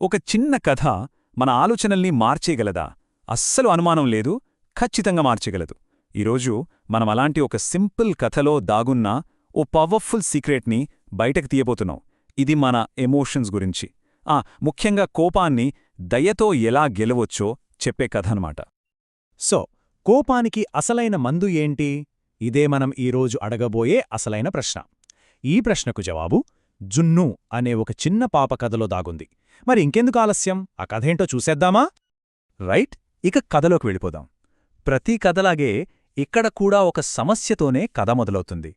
ఒక చిన్న కథ మన ఆలోచనల్ని మార్చేయగలదా? అస్సలు అనుమానం లేదు ఖచ్చితంగా మార్చగలదు ఈరోజు మనం అలాంటి ఒక సింపుల్ కథలో దాగున్న ఓ పవర్ఫుల్ సీక్రెట్ని బయటకు తీయబోతున్నాం. ఇది మన ఎమోషన్స్ గురించి. ఆ ముఖ్యంగా కోపాన్ని దయతో ఎలా గెలవచ్చో చెప్పే కథ అనమాట సో కోపానికి అసలైన మందు ఏంటి? ఇదే మనం ఈరోజు అడగబోయే అసలైన ప్రశ్న. ఈ ప్రశ్నకు జవాబు జున్ను అనే ఒక చిన్న పాప కథలో దాగుంది. మరి ఇంకెందుకు ఆలస్యం? ఆ కథేంటో చూసేద్దామా? రైట్ ఇక కథలోకి వెళ్ళిపోదాం. ప్రతి కథలాగే ఇక్కడ కూడా ఒక సమస్యతోనే కథ మొదలవుతుంది.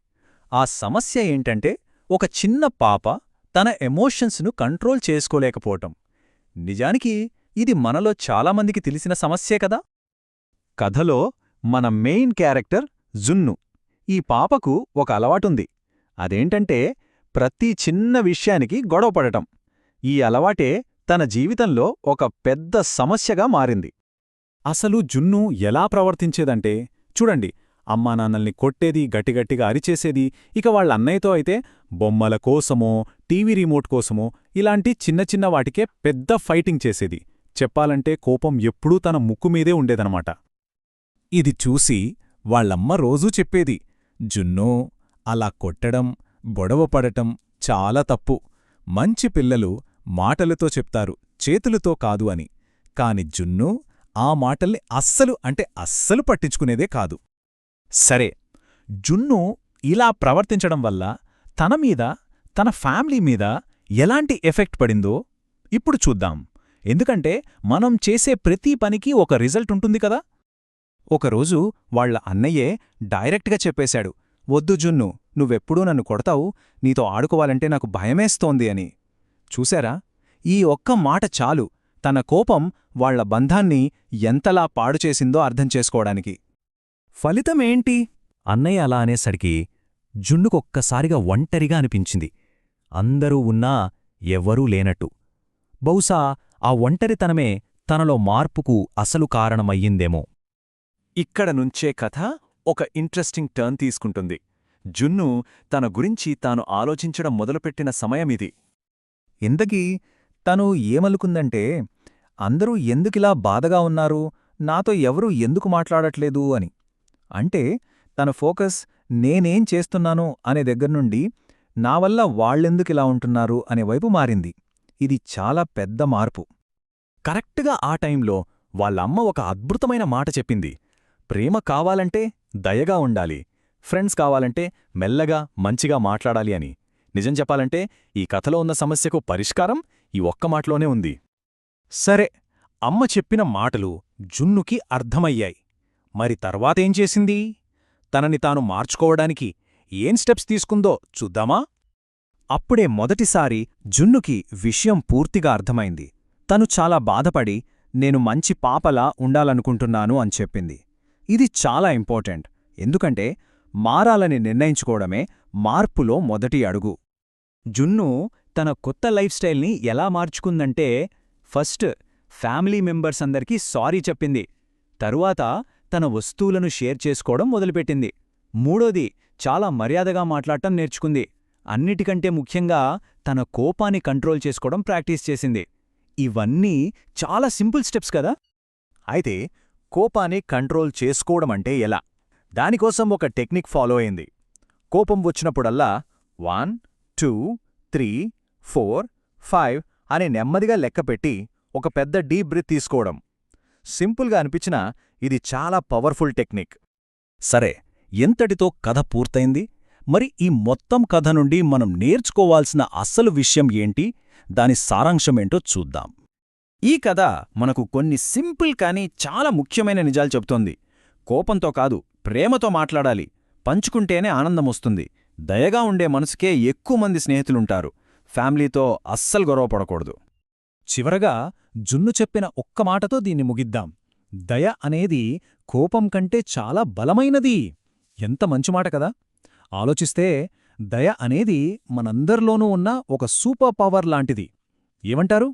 ఆ సమస్య ఏంటంటే ఒక చిన్న పాప తన ఎమోషన్స్ను కంట్రోల్ చేసుకోలేకపోవటం. నిజానికి ఇది మనలో చాలామందికి తెలిసిన సమస్యే కదా? కథలో మన మెయిన్ క్యారెక్టర్ జున్ను. ఈ పాపకు ఒక అలవాటుంది. అదేంటంటే ప్రతి చిన్న విషయానికి గొడవపడటం. ఈ అలవాటే తన జీవితంలో ఒక పెద్ద సమస్యగా మారింది. అసలు జున్ను ఎలా ప్రవర్తించేదంటే చూడండి అమ్మానాన్నల్ని కొట్టేది గట్టిగట్టిగా అరిచేసేది ఇక వాళ్ళ అన్నయ్యతో అయితే బొమ్మల కోసమో టీవీ రిమోట్ కోసమో ఇలాంటి చిన్న చిన్న వాటికే పెద్ద ఫైటింగ్ చేసేది. చెప్పాలంటే కోపం ఎప్పుడూ తన ముక్కుమీదే ఉండేదనమాట ఇది చూసి వాళ్ళమ్మ రోజూ చెప్పేది జున్నో అలా కొట్టడం గొడవపడటం చాలా తప్పు. మంచి పిల్లలు మాటలతో చెప్తారు చేతులతో కాదు అని. కాని జున్ను ఆ మాటల్ని అస్సలు అంటే అస్సలు పట్టించుకునేదే కాదు. సరే జున్ను ఇలా ప్రవర్తించడం వల్ల తన మీద తన ఫ్యామిలీ మీద ఎలాంటి ఎఫెక్ట్ పడిందో ఇప్పుడు చూద్దాం. ఎందుకంటే మనం చేసే ప్రతి పనికి ఒక రిజల్ట్ ఉంటుంది కదా? ఒకరోజు వాళ్ళ అన్నయ్యే డైరెక్ట్గా చెప్పేశాడు వద్దు జున్ను నువ్వెప్పుడూ నన్ను కొడతావు నీతో ఆడుకోవాలంటే నాకు భయమేస్తోంది అని. చూశారా? ఈ ఒక్క మాట చాలు. తన కోపం వాళ్ళ బంధాన్ని ఎంతలా పాడుచేసిందో అర్థం చేసుకోవడానికి. ఫలితమేంటి? అన్నయ్య అలా అనేసరికి జున్నుకొక్కసారిగా ఒంటరిగా అనిపించింది. అందరూ ఉన్నా ఎవ్వరూ లేనట్టు. బహుశా ఆ ఒంటరితనమే తనలో మార్పుకు అసలు కారణమయ్యిందేమో. ఇక్కడ నుంచే కథ ఒక ఇంట్రెస్టింగ్ టర్న్ తీసుకుంటుంది. జున్ను తన గురించి తాను ఆలోచించడం మొదలుపెట్టిన సమయమిది. ఇంతకీ తను ఏమలుకుందంటే అందరూ ఎందుకిలా బాధగా ఉన్నారు? నాతో ఎవరూ ఎందుకు మాట్లాడట్లేదు అని. అంటే తన ఫోకస్ నేనేం చేస్తున్నాను అనే దగ్గర్నుండి నా వల్ల వాళ్ళెందుకిలా ఉంటున్నారు అనే వైపు మారింది. ఇది చాలా పెద్ద మార్పు. కరెక్ట్గా ఆ టైంలో వాళ్ళమ్మ ఒక అద్భుతమైన మాట చెప్పింది. ప్రేమ కావాలంటే దయగా ఉండాలి. ఫ్రెండ్స్ కావాలంటే మెల్లగా మంచిగా మాట్లాడాలి అని. నిజం చెప్పాలంటే ఈ కథలో ఉన్న సమస్యకు పరిష్కారం ఈ ఒక్క మాటలోనే ఉంది. సరే అమ్మ చెప్పిన మాటలు జున్నుకి అర్థమయ్యాయి. మరి తర్వాతేం చేసింది? తనని తాను మార్చుకోవడానికి ఏం స్టెప్స్ తీసుకుందో చూద్దామా? అప్పుడే మొదటిసారి జున్నుకి విషయం పూర్తిగా అర్థమైంది. తను చాలా బాధపడి నేను మంచి పాపలా ఉండాలనుకుంటున్నాను అని చెప్పింది. ఇది చాలా ఇంపార్టెంట్. ఎందుకంటే మారాలని నిర్ణయించుకోవడమే మార్పులో మొదటి అడుగు. జున్ను తన కొత్త లైఫ్ స్టైల్ని ఎలా మార్చుకుందంటే ఫస్ట్ ఫ్యామిలీ మెంబర్స్ అందరికీ సారీ చెప్పింది. తరువాత తన వస్తువులను షేర్ చేసుకోవడం మొదలుపెట్టింది. మూడోది చాలా మర్యాదగా మాట్లాడటం నేర్చుకుంది. అన్నిటికంటే ముఖ్యంగా తన కోపాన్ని కంట్రోల్ చేసుకోవడం ప్రాక్టీస్ చేసింది. ఇవన్నీ చాలా సింపుల్ స్టెప్స్ కదా? అయితే కోపాన్ని కంట్రోల్ చేసుకోవడమంటే ఎలా? దానికోసం ఒక టెక్నిక్ ఫాలో అయింది. కోపం వచ్చినప్పుడల్లా one two three four five అని నెమ్మదిగా లెక్కపెట్టి ఒక పెద్ద డీప్ బ్రిత్ తీసుకోవడం. సింపుల్గా అనిపించినా ఇది చాలా పవర్ఫుల్ టెక్నిక్ సరే ఎంతటితో కథ పూర్తయింది? మరి ఈ మొత్తం కథ నుండి మనం నేర్చుకోవాల్సిన అస్సలు విషయం ఏంటి? దాని సారాంశమేంటో చూద్దాం. ఈ కథ మనకు కొన్ని సింపుల్ కానీ చాలా ముఖ్యమైన నిజాలు చెబుతోంది కోపంతో కాదు ప్రేమతో మాట్లాడాలి. పంచుకుంటేనే ఆనందమొస్తుంది దయగా ఉండే మనసుకే ఎక్కువ మంది స్నేహితులుంటారు. ఫ్యామిలీతో అస్సలు గొడవపడకూడదు చివరగా జున్ను చెప్పిన ఒక్క మాటతో దీన్ని ముగిద్దాం. దయ అనేది కోపం కంటే చాలా బలమైనది. ఎంత మంచి మాట కదా! ఆలోచిస్తే దయ అనేది మనందరిలోనూ ఉన్న ఒక సూపర్ పవర్ లాంటిది. ఏమంటారు?